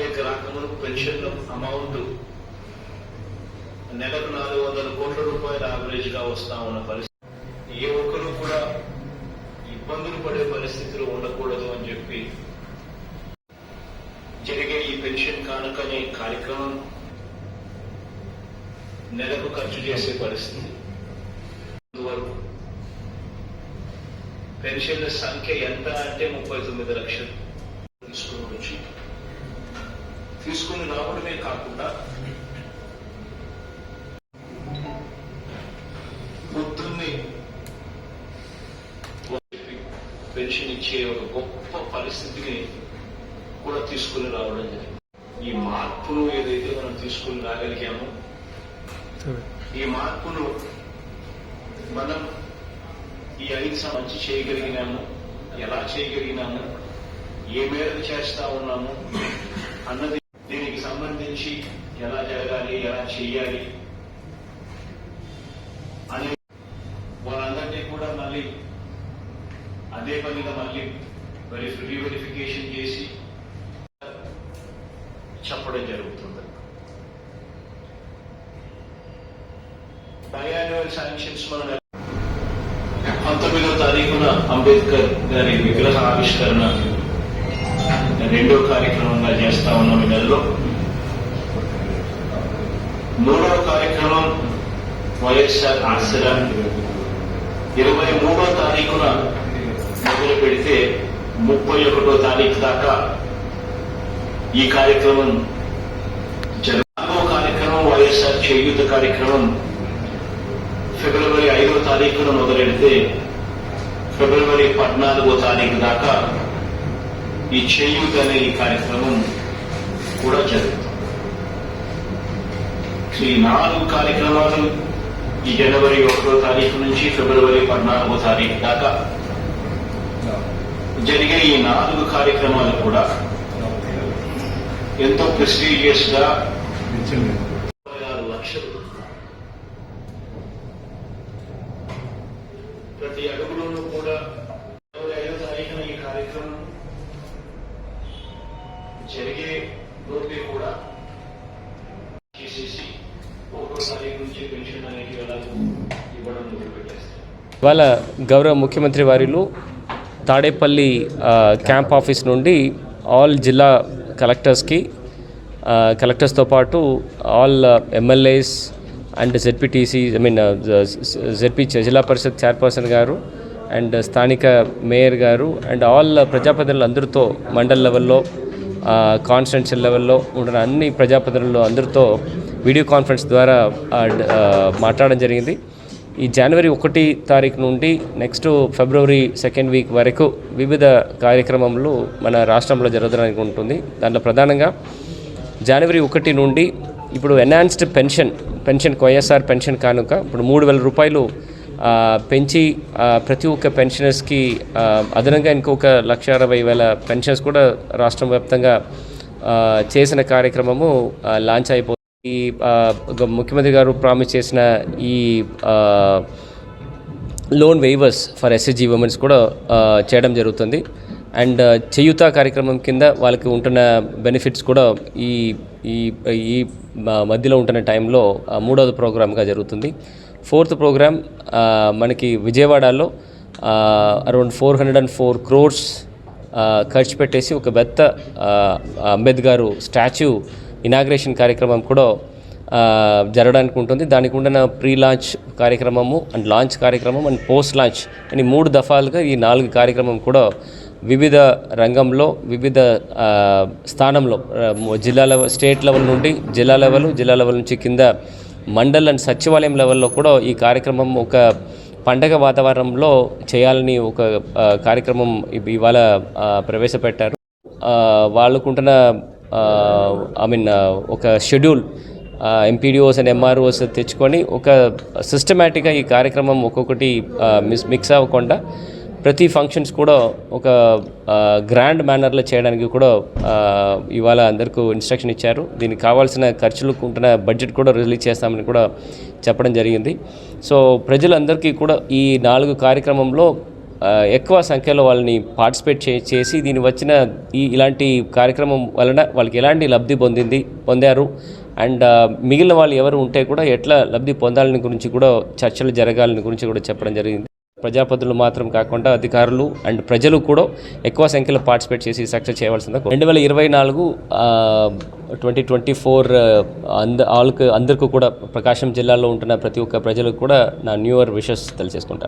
లేక రాకముందు pension amount నెలకు నాలుగు వందల కోట్ల రూపాయల యావరేజ్గా వస్తా ఉన్న పరిస్థితి. ఏ ఒక్కరూ కూడా ఇబ్బందులు పడే పరిస్థితులు ఉండకూడదు అని చెప్పి జరిగే ఈ పెన్షన్ కానుకనే కార్యక్రమం నెలకు ఖర్చు చేసే పరిస్థితి. వరకు పెన్షన్ల సంఖ్య ఎంత అంటే ముప్పై తొమ్మిది లక్షలు తీసుకుని వచ్చి తీసుకుని రావడమే కాకుండా పొద్దున్నే పెన్షన్ ఇచ్చే ఒక గొప్ప పరిస్థితిని కూడా తీసుకుని రావడం జరిగింది. ఈ మార్పును ఏదైతే మనం తీసుకుని రాగలిగామో ఈ మార్పును మనం ఈ ఐదు మంచి చేయగలిగినాము. ఎలా చేయగలిగినాము? ఏ మేరకు చేస్తా ఉన్నాము? అన్నది సంబంధించి ఎలా జరగాలి ఎలా చేయాలి అనే వాళ్ళందరినీ కూడా మళ్ళీ అదే పనిగా మళ్ళీ వెరిఫి రీవెరిఫికేషన్ చేసి చెప్పడం జరుగుతుంది. బయాన్యువల్ శాంక్షన్స్ మన పంతొమ్మిదో తారీఖున అంబేద్కర్ గారి విగ్రహ ఆవిష్కరణ రెండో కార్యక్రమంగా చేస్తా ఉన్నాం ఈ నెలలో. మూడవ కార్యక్రమం వైఎస్ఆర్ ఆసరా ఇరవై మూడో తారీఖున మొదలు పెడితే ముప్పై ఒకటో తారీఖు దాకా ఈ కార్యక్రమం జరుగుతుందో కార్యక్రమం వైఎస్ఆర్ చేయూత కార్యక్రమం ఫిబ్రవరి ఐదో తారీఖున మొదలెడితే ఫిబ్రవరి పద్నాలుగో తారీఖు దాకా ఈ చేయూత అనే ఈ కార్యక్రమం కూడా జరుగుతుంది. ఈ నాలుగు కార్యక్రమాలు ఈ జనవరి ఒకటో తారీఖు నుంచి ఫిబ్రవరి పద్నాలుగో తారీఖు దాకా జరిగే ఈ నాలుగు కార్యక్రమాలు కూడా ఎంతో ప్రెస్టీజియస్గా లక్షలు. ప్రతి అడుగులో కూడా ఇరవై ఐదో తారీఖున ఈ కార్యక్రమం జరిగే లోపే కూడా చేసేసి ఒకటో తారీఖు నుంచి పెన్షన్ అనేది ఇవ్వడం మొదలుపెట్టేస్తారు ఇవాళ గౌరవ ముఖ్యమంత్రి వారిలు తాడేపల్లి క్యాంప్ ఆఫీస్ నుండి ఆల్ జిల్లా కలెక్టర్స్కి కలెక్టర్స్తో పాటు all MLAs and ZPTC I mean ZP zilla parishad chairperson గారు అండ్ స్థానిక మేయర్ గారు అండ్ ఆల్ ప్రజాప్రతినిధులు అందరితో మండల్ లెవెల్లో కాన్స్టిట్యున్సీ లెవెల్లో ఉన్న అన్ని ప్రజాప్రతినిధులు అందరితో వీడియో కాన్ఫరెన్స్ ద్వారా మాట్లాడడం జరిగింది. ఈ జనవరి ఒకటి తారీఖు నుండి నెక్స్ట్ ఫిబ్రవరి సెకండ్ వీక్ వరకు వివిధ కార్యక్రమాలు మన రాష్ట్రంలో జరగడానికి ఉంటుంది. దాంట్లో ప్రధానంగా జనవరి ఒకటి నుండి ఇప్పుడు enhanced pension pension YSR pension కానుక ఇప్పుడు మూడు వేల రూపాయలు పెంచి ప్రతి ఒక్క పెన్షనర్స్కి అదనంగా ఇంకొక లక్ష అరవై వేల పెన్షన్స్ కూడా రాష్ట్రం వ్యాప్తంగా చేసిన కార్యక్రమము లాంచ్ అయిపోతుంది. ఈ ముఖ్యమంత్రి గారు ప్రామిస్ చేసిన ఈ loan waivers for SSG women's కూడా చేయడం జరుగుతుంది. అండ్ చేయుత కార్యక్రమం కింద వాళ్ళకి ఉంటున్న బెనిఫిట్స్ కూడా ఈ ఈ ఈ మధ్యలో ఉంటున్న టైంలో మూడవది ప్రోగ్రామ్గా జరుగుతుంది. ఫోర్త్ ప్రోగ్రామ్ మనకి విజయవాడలో around four hundred and four crores ఖర్చు పెట్టేసి ఒక పెద్ద ఆ, అంబేద్కర్ స్టాచ్యూ ఇనాగ్రేషన్ కార్యక్రమం కూడా జరగడానికి ఉంటుంది. దానికి ఉండిన ప్రీ లాంచ్ కార్యక్రమము అండ్ లాంచ్ కార్యక్రమం అండ్ పోస్ట్ లాంచ్ అని మూడు దఫాలుగా ఈ నాలుగు కార్యక్రమం కూడా వివిధ రంగంలో వివిధ స్థానంలో జిల్లా లెవెల్ స్టేట్ లెవెల్ నుండి జిల్లా లెవెల్ జిల్లా లెవెల్ నుంచి కింద మండల్ అండ్ సచివాలయం లెవెల్లో కూడా ఈ కార్యక్రమం ఒక పండగ వాతావరణంలో చేయాలని ఒక కార్యక్రమం ఇవాళ ప్రవేశపెట్టారు. వాళ్ళకుంటున్న ఐ మీన్ ఒక షెడ్యూల్ ఎంపీడీఓస్ అండ్ ఎంఆర్ఓస్ తెచ్చుకొని ఒక సిస్టమేటిక్గా ఈ కార్యక్రమం ఒక్కొక్కటి మిస్ మిక్స్ అవ్వకుండా ప్రతి ఫంక్షన్స్ కూడా ఒక గ్రాండ్ మేనర్లో చేయడానికి కూడా ఇవాళ అందరికీ ఇన్స్ట్రక్షన్ ఇచ్చారు. దీనికి కావాల్సిన ఖర్చులు ఉంటున్న బడ్జెట్ కూడా రిలీజ్ చేస్తామని కూడా చెప్పడం జరిగింది. సో ప్రజలందరికీ కూడా ఈ నాలుగు కార్యక్రమంలో ఎక్కువ సంఖ్యలో వాళ్ళని పార్టిసిపేట్ చే చేసి దీని వచ్చిన ఈ ఇలాంటి కార్యక్రమం వలన వాళ్ళకి ఎలాంటి లబ్ధి పొందింది పొందారు? అండ్ మిగిలిన వాళ్ళు ఎవరు ఉంటే కూడా ఎట్లా లబ్ధి పొందాలని గురించి కూడా చర్చలు జరగాలని గురించి కూడా చెప్పడం జరిగింది. ప్రజాపతులు మాత్రం కాకుండా అధికారులు అండ్ ప్రజలు కూడా ఎక్కువ సంఖ్యలో పార్టిసిపేట్ చేసి సక్సెస్ చేయవలసింది రెండు వేల ఇరవై నాలుగు ట్వంటీ ట్వంటీ ఫోర్ అంద ఆల్కు అందరికీ కూడా ప్రకాశం జిల్లాలో ఉంటున్న ప్రతి ఒక్క ప్రజలకు కూడా నా న్యూ ఇయర్ విషెస్ తెలియజేసుకుంటాను.